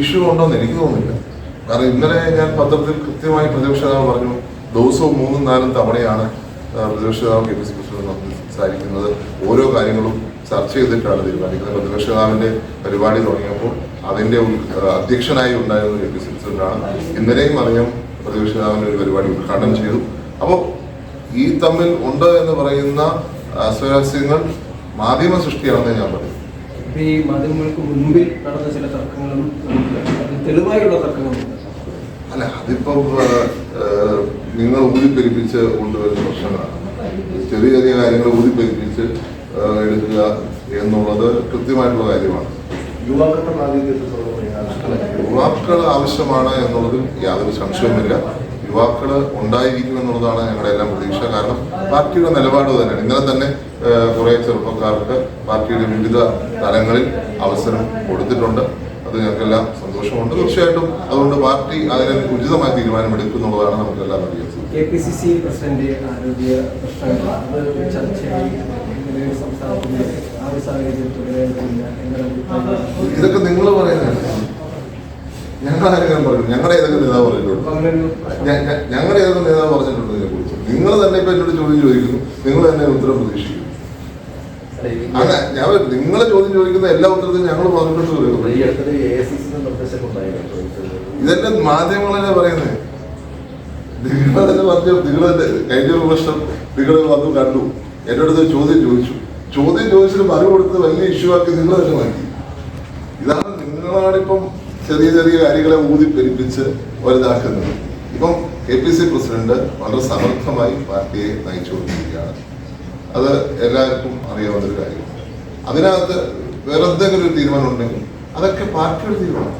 Issue ഉണ്ടെന്ന് എനിക്ക് തോന്നുന്നില്ല. കാരണം ഇന്നലെ ഞാൻ പത്രത്തിൽ കൃത്യമായി പ്രതിപക്ഷ നേതാവ് പറഞ്ഞു ദിവസവും മൂന്നും നാലും തവണയാണ് പ്രതിപക്ഷ നേതാവ് കെ പി സി പ്രസിഡന്റ് സംസാരിക്കുന്നത്. ഓരോ കാര്യങ്ങളും ചർച്ച ചെയ്തിട്ടാണ് തീരുമാനിക്കുന്നത്. പ്രതിപക്ഷ നേതാവിന്റെ പരിപാടി തുടങ്ങിയപ്പോൾ അതിന്റെ അധ്യക്ഷനായി ഉണ്ടായിരുന്ന കെ പി സി പ്രസിഡന്റാണ് ഇന്നലെയും അറിയാം പ്രതിപക്ഷ നേതാവിന്റെ ഒരു പരിപാടി ഉദ്ഘാടനം ചെയ്തു. അപ്പോൾ ഈ തമ്മിൽ ഉണ്ട് എന്ന് പറയുന്ന അസ്വരസ്യങ്ങൾ മാധ്യമ സൃഷ്ടിയാണെന്ന് ഞാൻ പറയും. ഈ മാധ്യമങ്ങൾക്ക് മുൻപിൽ നടന്ന ചില തർക്കങ്ങളും തെളിവായുള്ള തർക്കങ്ങളുണ്ട് അല്ല അതിപ്പം നിങ്ങൾ ഊതിപ്പെരിപ്പിച്ച് കൊണ്ടുവരുന്ന പ്രശ്നങ്ങളാണ്. ചെറിയ ചെറിയ കാര്യങ്ങൾ ഊതിപ്പെരിപ്പിച്ച് എടുക്കുക എന്നുള്ളത് കൃത്യമായിട്ടുള്ള കാര്യമാണ്. യുവാക്കളുടെ യുവാക്കൾ ആവശ്യമാണ് എന്നുള്ളതിൽ യാതൊരു സംശയവുമില്ല. യുവാക്കൾ ഉണ്ടായിരിക്കും എന്നുള്ളതാണ് ഞങ്ങളുടെ എല്ലാം പ്രതീക്ഷ. കാരണം പാർട്ടിയുടെ നിലപാട് തന്നെയാണ് ഇന്നലെ തന്നെ കുറെ ചെറുപ്പക്കാർക്ക് പാർട്ടിയുടെ വിവിധ തലങ്ങളിൽ അവസരം കൊടുത്തിട്ടുണ്ട്. അത് ഞങ്ങൾക്കെല്ലാം സന്തോഷമുണ്ട്. തീർച്ചയായിട്ടും അതുകൊണ്ട് പാർട്ടി അതിനെ ഉചിതമായ തീരുമാനമെടുക്കുന്നുള്ളതാണ് നമുക്കെല്ലാം അറിയാം K P C C president ആരോഗ്യ പ്രശ്നങ്ങൾ അത് ചർച്ചയായി. ഇങ്ങനെ സംസ്ഥാനത്തിന്റെ ആ ഒരു സാഹചര്യം തുടരേണ്ടതില്ല ഇതൊക്കെ നിങ്ങൾ പറയുന്നതാണ് കാര്യം ഞാൻ പറഞ്ഞു ഞങ്ങളുടെ ഏതൊക്കെ നേതാവ് പറഞ്ഞിട്ടുണ്ട്? ഞങ്ങളുടെ ഏതൊക്കെ നേതാവ് പറഞ്ഞിട്ടുണ്ട് ഇതിനെ കുറിച്ച്? നിങ്ങൾ തന്നെ ഇപ്പൊ എന്നോട് ചോദ്യം ചോദിക്കുന്നു. നിങ്ങൾ തന്നെ ഉത്തരം പ്രതീക്ഷിക്കുന്നു. അങ്ങനെ ഞാൻ നിങ്ങൾ ചോദ്യം ചോദിക്കുന്ന എല്ലാ ഉത്തരത്തിലും ഞങ്ങൾ പറഞ്ഞിട്ടുണ്ട് ഇതെല്ലാം മാധ്യമങ്ങളല്ലേ പറയുന്നത് നിങ്ങളെന്നെ പറഞ്ഞു നിങ്ങൾ കഴിഞ്ഞ ഒരു വർഷം നിങ്ങൾ വന്നു കണ്ടു. എന്റെ അടുത്ത് ചോദ്യം ചോദിച്ചു. ചോദ്യം ചോദിച്ചിട്ട് മറുപടി കൊടുത്ത് വലിയ ഇഷ്യൂ ആക്കി നിങ്ങൾ തന്നെ മാറ്റി ഇതാണ് നിങ്ങളാണിപ്പം ചെറിയ ചെറിയ കാര്യങ്ങളെ ഊതി പെരുപ്പിച്ച് വലുതാക്കുന്നത്. ഇപ്പം കെ പി സി പ്രസിഡന്റ് വളരെ സമർത്ഥമായി പാർട്ടിയെ നയിച്ചുകൊണ്ടിരിക്കുകയാണ്. അത് എല്ലാവർക്കും അറിയാവുന്ന ഒരു കാര്യമാണ്. അതിനകത്ത് വേറെ എന്തെങ്കിലും ഒരു തീരുമാനം ഉണ്ടെങ്കിൽ അതൊക്കെ പാർട്ടിയുടെ തീരുമാനം